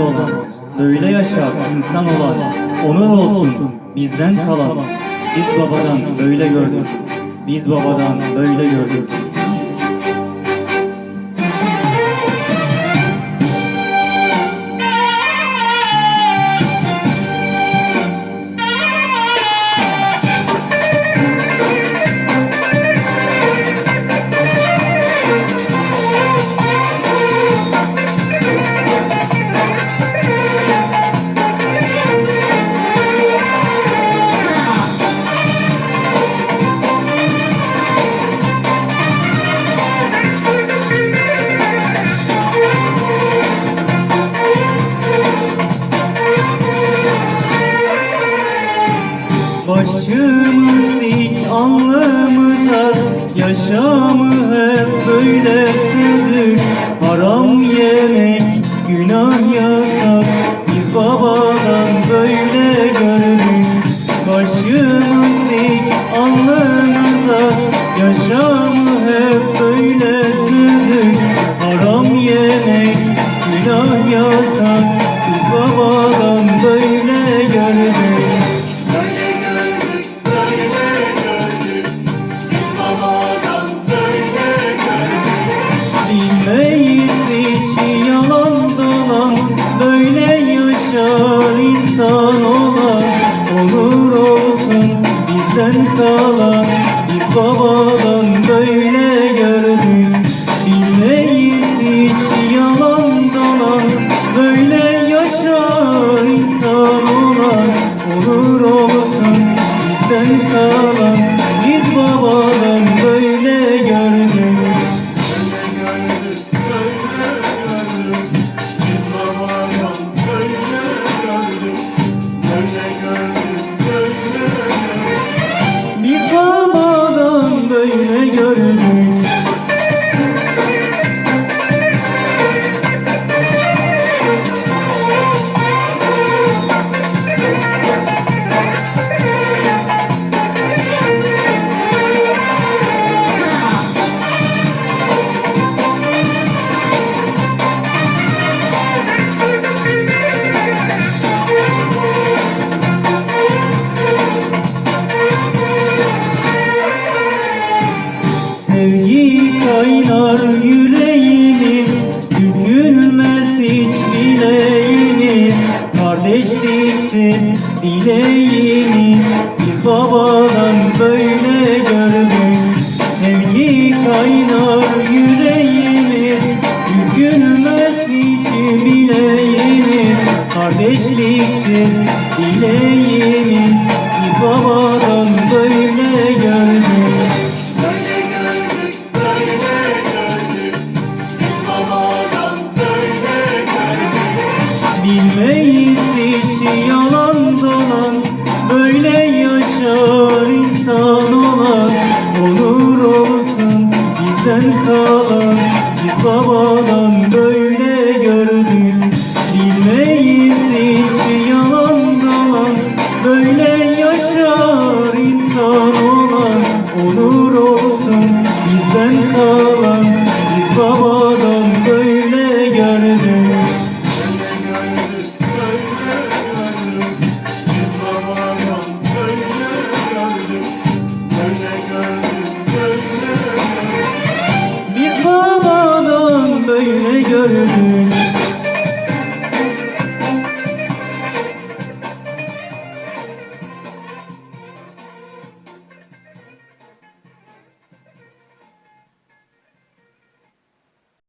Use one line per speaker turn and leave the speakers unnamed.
oğlan, böyle yaşar insan olan, onur olsun bizden kalan. Biz babadan böyle gördük, biz babadan böyle gördük. Dik alnımıza Yaşamı hep böyle sürdük. Haram yemek günah yasak kalan Biz babadan
Kardeşliktir dileğimiz Biz babadan böyle gördük
Sevgi kaynar yüreğimiz Dökülmez hiç bileğimiz. Kardeşliktir dileğimiz Bizden kalan biz babadan böyle gördük Bilmeyiz hiç yalan dolan. Böyle yaşar insan olan. Onu